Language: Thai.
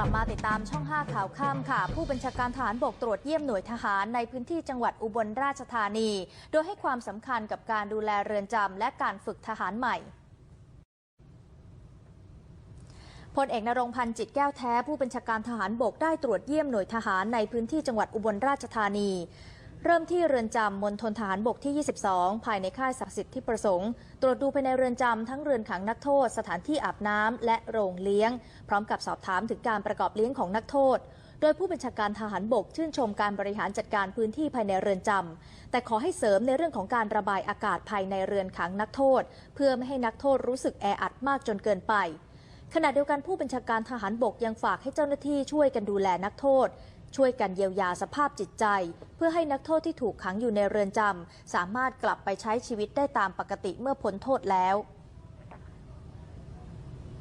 กลับมาติดตามช่อง 5 ข่าวข้ามค่ะ ผู้บัญชาการทหารบกตรวจเยี่ยมหน่วยทหารในพื้นที่จังหวัดอุบลราชธานี โดยให้ความสำคัญกับการดูแลเรือนจำและการฝึกทหารใหม่พลเอกนรงพันธ์จิตแก้วแท้ผู้บัญชาการทหารบกได้ตรวจเยี่ยมหน่วยทหารในพื้นที่จังหวัดอุบลราชธานี เริ่มที่เรือนจำมณฑลทหารบกที่ 22 ภายในค่ายศักดิ์สิทธิ์ที่ประสงค์ ตรวจดูภายในเรือนจำทั้งเรือนขังนักโทษ สถานที่อาบน้ำและโรงเลี้ยง พร้อมกับสอบถามถึงการประกอบเลี้ยงของนักโทษ โดยผู้บัญชาการทหารบกชื่นชมการบริหารจัดการพื้นที่ภายในเรือนจำแต่ขอให้เสริมในเรื่องของการระบายอากาศภายในเรือนขังนักโทษ เพื่อไม่ให้นักโทษรู้สึกแออัดมากจนเกินไปขณะเดียวกันผู้บัญชาการทหารบกยังฝากให้เจ้าหน้าที่ช่วยกันดูแลนักโทษ ช่วยกันเยียวยาสภาพจิตใจ เพื่อให้นักโทษที่ถูกขังอยู่ในเรือนจำสามารถกลับไปใช้ชีวิตได้ตามปกติเมื่อพ้นโทษแล้ว